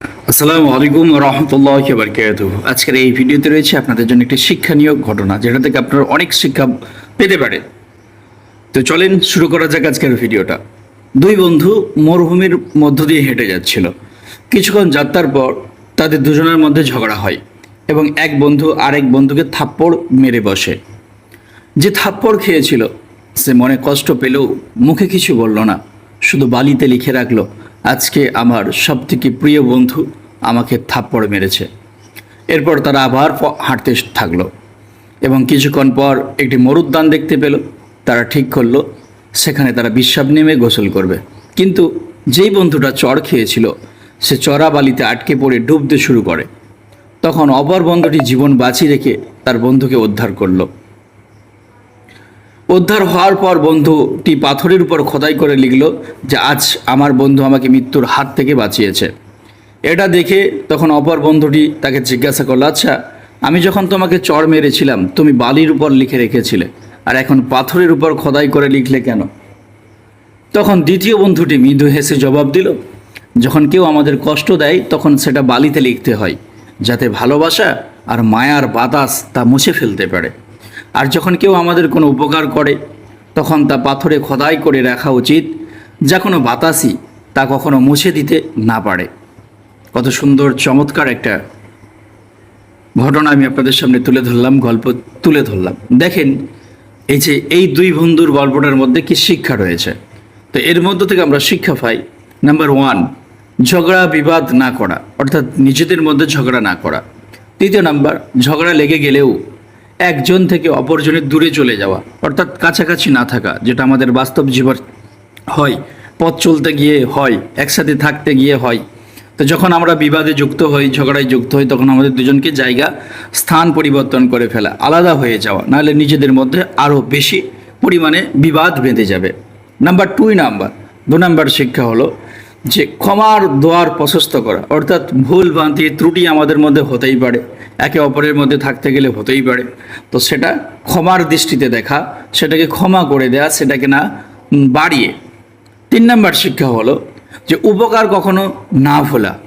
আসসালামু আলাইকুম রহমতুল্লাহ বারকাত আজকের এই ভিডিওতে রয়েছে আপনাদের জন্য একটি শিক্ষণীয় ঘটনা, যেটা থেকে আপনারা অনেক শিক্ষা পেতে পারেন। তো চলেন শুরু করা যাক আজকের ভিডিওটা। দুই বন্ধু মরুভূমির মধ্য দিয়ে হেঁটে যাচ্ছিল। কিছুক্ষণ যাত্রার পর তাদের দুজনের মধ্যে ঝগড়া হয় এবং এক বন্ধু আরেক বন্ধুকে থাপ্পড় মেরে বসে। যে থাপ্পড় খেয়েছিল, সে মনে কষ্ট পেলেও মুখে কিছু বলল না, শুধু বালিতে লিখে রাখল আজকে আমার সবথেকে প্রিয় বন্ধু আমাকে থাপ্পড় মেরেছে। এরপর তারা আবার হাঁটতে থাকল এবং কিছুক্ষণ পর একটি মরুদ্যান দেখতে পেল। তারা ঠিক করল, সেখানে তারা বিশ্বাব নেমে গোসল করবে। কিন্তু যেই বন্ধুটা চড় খেয়েছিল, সে চড়া বালিতে আটকে পড়ে ডুবতে শুরু করে। তখন অপর বন্ধুটি জীবন বাঁচিয়ে রেখে তার বন্ধুকে উদ্ধার করল। উদ্ধার হওয়ার পর বন্ধুটি পাথরের উপর খোদাই করে লিখল যে আজ আমার বন্ধু আমাকে মৃত্যুর হাত থেকে বাঁচিয়েছে। এটা দেখে তখন অপর বন্ধুটি তাকে জিজ্ঞাসা করল আচ্ছা আমি যখন তোমাকে চড় মেরেছিলাম, তুমি বালির উপর লিখে রেখেছিলে, আর এখন পাথরের উপর খোদাই করে লিখলে কেন? তখন দ্বিতীয় বন্ধুটি মৃদু হেসে জবাব দিল, যখন কেউ আমাদের কষ্ট দেয়, তখন সেটা বালিতে লিখতে হয়, যাতে ভালোবাসা আর মায়ার বাতাস তা মুছে ফেলতে পারে। আর যখন কেউ আমাদের কোনো উপকার করে, তখন তা পাথরে খোদাই করে রাখা উচিত, যা কোনো বাতাসই তা কখনো মুছে দিতে না পারে। কত সুন্দর, চমৎকার একটা ঘটনা আমি আপনাদের সামনে তুলে ধরলাম, গল্প তুলে ধরলাম। দেখেন, এই যে এই দুই বন্ধুর গল্পটার মধ্যে কি শিক্ষা রয়েছে। তো এর মধ্য থেকে আমরা শিক্ষা পাই নাম্বার ওয়ান ঝগড়া বিবাদ না করা, অর্থাৎ নিজেদের মধ্যে ঝগড়া না করা। দ্বিতীয় নাম্বার, ঝগড়া লেগে গেলেও একজন থেকে অপরজনের দূরে চলে যাওয়া, অর্থাৎ কাছাকাছি না থাকা, যেটা আমাদের বাস্তব জীবন হয়, পথ চলতে গিয়ে হয়, একসাথে থাকতে গিয়ে হয়। তো যখন আমরা বিবাদে যুক্ত হই, ঝগড়ায় যুক্ত হই, তখন আমাদের দুজনকে জায়গা, স্থান পরিবর্তন করে ফেলা, আলাদা হয়ে যাওয়া, নাহলে নিজেদের মধ্যে আরও বেশি পরিমাণে বিবাদ বেঁধে যাবে। নাম্বার টুই নাম্বার, দু নাম্বার শিক্ষা হলো যে ক্ষমার দোয়ার প্রশস্ত করা, অর্থাৎ ভুল ভ্রান্তি ত্রুটি আমাদের মধ্যে হতেই পারে। একে অপরের মধ্যে থাকতে গেলে হতেই পারে। তো সেটা ক্ষমার দৃষ্টিতে দেখা, সেটাকে ক্ষমা করে দেয়া, সেটাকে না বাড়িয়ে। তিন নম্বর শিক্ষা হলো যে উপকার কখনো না ভোলা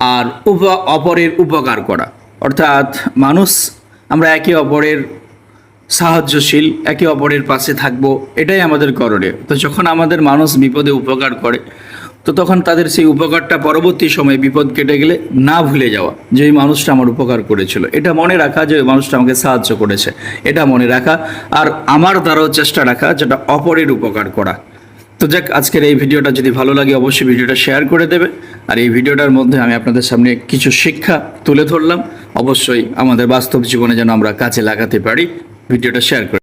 আর উপ, অপরের উপকার করা। অর্থাৎ মানুষ, আমরা একে অপরের সাহায্যশীল, একে অপরের পাশে থাকব, এটাই আমাদের করণীয়। তো যখন আমাদের মানুষ বিপদে উপকার করে তো তখন তাদের সেই উপকারটা পরবর্তী সময়ে বিপদ কেটে গেলে না ভুলে যাওয়া, যে ওই মানুষটা আমার উপকার করেছিল। এটা মনে রাখা যে ওই মানুষটা আমাকে সাহায্য করেছে। এটা মনে রাখা। আর আমার দ্বারাও চেষ্টা রাখা যেটা অপরের উপকার করা। তো যাক, আজকের এই ভিডিওটা যদি ভালো লাগে অবশ্যই ভিডিওটা শেয়ার করে দেবে। আর এই ভিডিওটার মধ্যে আমি আপনাদের সামনে কিছু শিক্ষা তুলে ধরলাম। অবশ্যই আমাদের বাস্তব জীবনে যেন আমরা কাজে লাগাতে পারি, ভিডিওটা শেয়ার করে